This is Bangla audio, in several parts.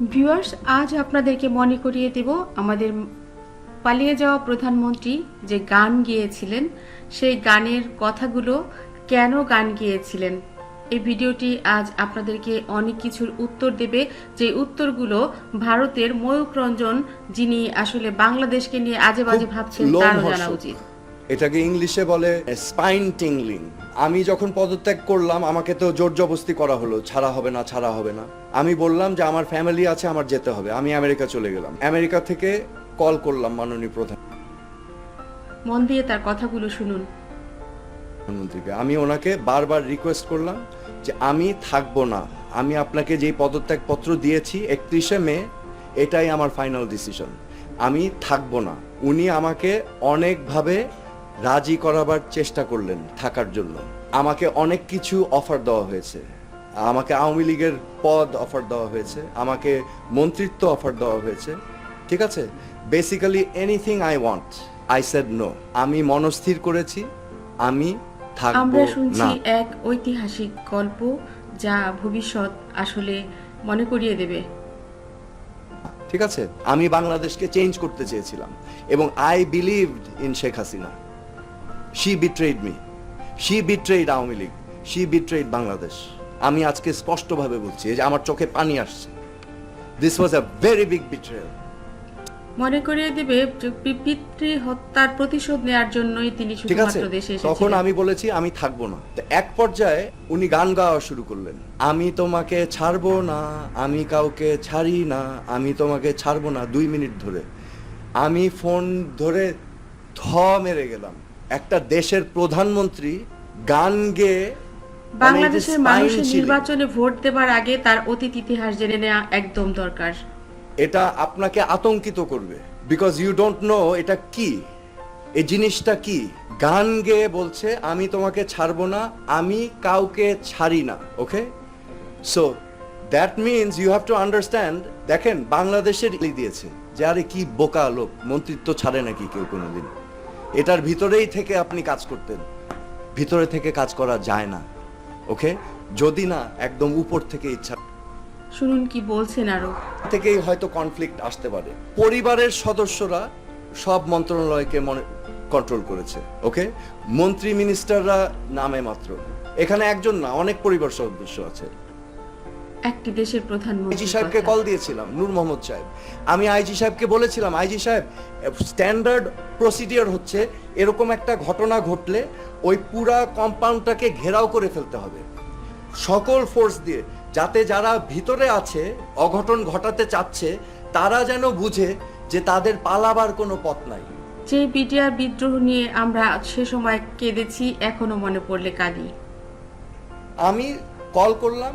ভিউয়ার্স আজ আপনাদেরকে মনে করিয়ে দেব আমাদের পালিয়ে যাওয়া প্রধানমন্ত্রী যে গান গেয়েছিলেন সেই গানের কথাগুলো কেন গান গেয়েছিলেন। এই ভিডিওটি আজ আপনাদেরকে অনেক কিছুর উত্তর দেবে যে উত্তরগুলো ভারতের ময়ূক রঞ্জন যিনি আসলে বাংলাদেশকে নিয়ে আজে বাজে ভাবছেন তারও জানা উচিত। এটাকে ইংলিশে বলে স্পাইন টিংলিং আমি যখন পদত্যাগ করলাম আমাকে তো জোর জবস্তি করা হলো ছাড়া হবে না ছাড়া হবে না। আমি বললাম যে আমার ফ্যামিলি আছে আমার যেতে হবে। আমি আমেরিকা চলে গেলাম। আমেরিকা থেকে কল করলাম মাননীয় প্রধান। মন দিয়ে তার কথাগুলো শুনুন। প্রধানমন্ত্রীকে। আমি ওনাকে বারবার রিকোয়েস্ট করলাম যে আমি থাকব না। আমি আপনাকে যেই পদত্যাগ পত্র দিয়েছি একত্রিশে মে এটাই আমার ফাইনাল ডিসিশন আমি থাকব না। উনি আমাকে অনেকভাবে রাজি করাবার চেষ্টা করলেন থাকার জন্য। আমাকে অনেক কিছু অফার দেওয়া হয়েছে। আমাকে আওয়ামী লীগের পদ অফার দেওয়া হয়েছে। আমাকে মন্ত্রিত্ব অফার দেওয়া হয়েছে। ঠিক আছে? Basically anything I want I said no আমি মনস্থির করেছি আমি আমরা শুনছি এক ঐতিহাসিক গল্প যা ভবিষ্যৎ আসলে মনে করিয়ে দেবে। ঠিক আছে? আমি বাংলাদেশকে চেঞ্জ করতে চেয়েছিলাম এবং I believed in Sheikh Hasina she betrayed me she betrayed Awami League. She betrayed Bangladesh আমি আজকে স্পষ্টভাবে বলছি যে আমার চোখে পানি আসছে। This was a very big betrayal মনে করিয়ে দেবে পিতৃ হত্যার প্রতিশোধ নেয়ার জন্যই তিনি শুধুমাত্র দেশে এসেছিলেন। তখন আমি বলেছি আমি থাকব না। তো এক পর্যায়ে উনি গান গাওয়া শুরু করলেন। আমি তোমাকে ছাড়বো না আমি কাউকে ছাড়ি না আমি তোমাকে ছাড়বো না। দুই মিনিট ধরে। আমি ফোন ধরে থ মেরে গেলাম। একটা দেশের প্রধানমন্ত্রী গান গেয়ে মানে বাংলাদেশের মানুষের নির্বাচনে ভোট দেবার আগে তার অতীত ইতিহাস জেনে নেওয়া একদম দরকার। এটা আপনাকে আতঙ্কিত করবে। বিকজ ইউ ডোন্ট নো এটা কি। এই জিনিসটা কি? গান গেয়ে বলছে আমি তোমাকে ছাড়বো না আমি কাউকে ছাড়ি না। Okay so that means you have to understand দেখেন বাংলাদেশের দিয়েছে। যে আরে কি বোকা লোক মন্ত্রিত্ব ছাড়ে নাকি কেউ কোনোদিন? এটার ভিতরেই থেকে আপনি কাজ করতেন। ভিতরে থেকে কাজ করা যায় না ওকে? যদি না একদম উপর থেকে ইচ্ছা শুনুন কি বলছেন আরও। থেকেই হয়তো কনফ্লিক্ট আসতে পারে। পরিবারের সদস্যরা সব মন্ত্রণালয়কে মনে কন্ট্রোল করেছে ওকে? মন্ত্রী মিনিস্টাররা নামে মাত্র। এখানে একজন না অনেক পরিবার সদস্য আছে। একটি দেশের আইজি প্রধানমন্ত্রী সাহেবকে কল দিয়েছিলাম নূর মোহাম্মদ সাহেব। আমি আইজি সাহেবকে বলেছিলাম আইজি সাহেব স্ট্যান্ডার্ড প্রসিডিওর হচ্ছে এরকম একটা ঘটনা ঘটলে ওই পুরা কম্পাউন্ডটাকে ঘেরাও করে ফেলতে হবে। সকল ফোর্স দিয়ে যাতে যারা ভিতরে আছে অঘটন ঘটাতে চাচ্ছে তারা যেন বুঝে যে তাদের পালাবার কোনো পথ নাই। যে বিডিআর বিদ্রোহ নিয়ে আমরা সে সময় কেঁদেছি এখনও মনে পড়লে কাঁদি আমি কল করলাম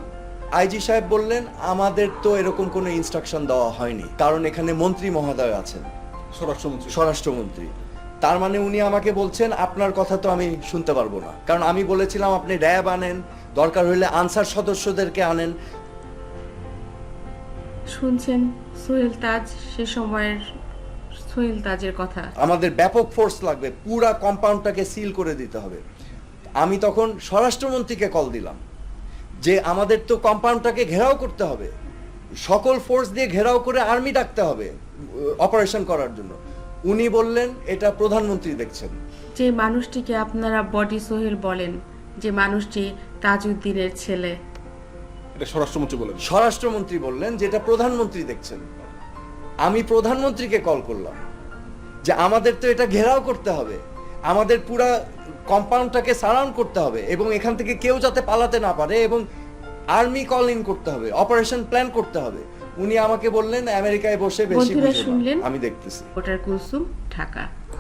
আইজি সাহেব বললেন আমাদের তো এরকম কোনো ইনস্ট্রাকশন দেওয়া হয়নি। কারণ এখানে মন্ত্রী মহোদয় আছেন। স্বরাষ্ট্রমন্ত্রী। স্বরাষ্ট্রমন্ত্রী। তার মানে উনি আমাকে বলছেন আপনার কথা তো আমি শুনতে পারব না। কারণ আমি বলেছিলাম আপনি র্যাব আনেন দরকার হলে আনসার সদস্যদেরকে আনেন। শুনছেন সোহেল তাজ সে সময়ের সোহেল তাজের কথা। আমাদের ব্যাপক ফোর্স লাগবে পুরা কম্পাউন্ডটাকে সিল করে দিতে হবে। আমি তখন স্বরাষ্ট্রমন্ত্রীকে কল দিলাম। যে আমাদের তো কম্পাউন্ডটাকে ঘেরাও করতে হবে। সকল ফোর্স দিয়ে ঘেরাও করে আর্মি ডাকতে হবে অপারেশন করার জন্য। উনি বললেন এটা প্রধানমন্ত্রী দেখছেন। যে মানুষটিকে আপনারা বডি সোহেল বলেন যে মানুষটি তাজউদ্দিনের ছেলে। এটা স্বরাষ্ট্রমন্ত্রী বলেন। স্বরাষ্ট্রমন্ত্রী বললেন যেটা প্রধানমন্ত্রী দেখছেন। আমি প্রধানমন্ত্রীকে কল করলাম যে আমাদের তো এটা ঘেরাও করতে হবে। আমাদের পুরা কম্পাউন্ডটাকে সারাউন্ড করতে হবে এবং এখান থেকে কেউ যাতে পালাতে না পারে এবং আর্মি কল ইন করতে হবে অপারেশন প্ল্যান করতে হবে। উনি আমাকে বললেন আমেরিকায় বসে বেশি আমি দেখতেছি। ওটার কুলসুম ঢাকা।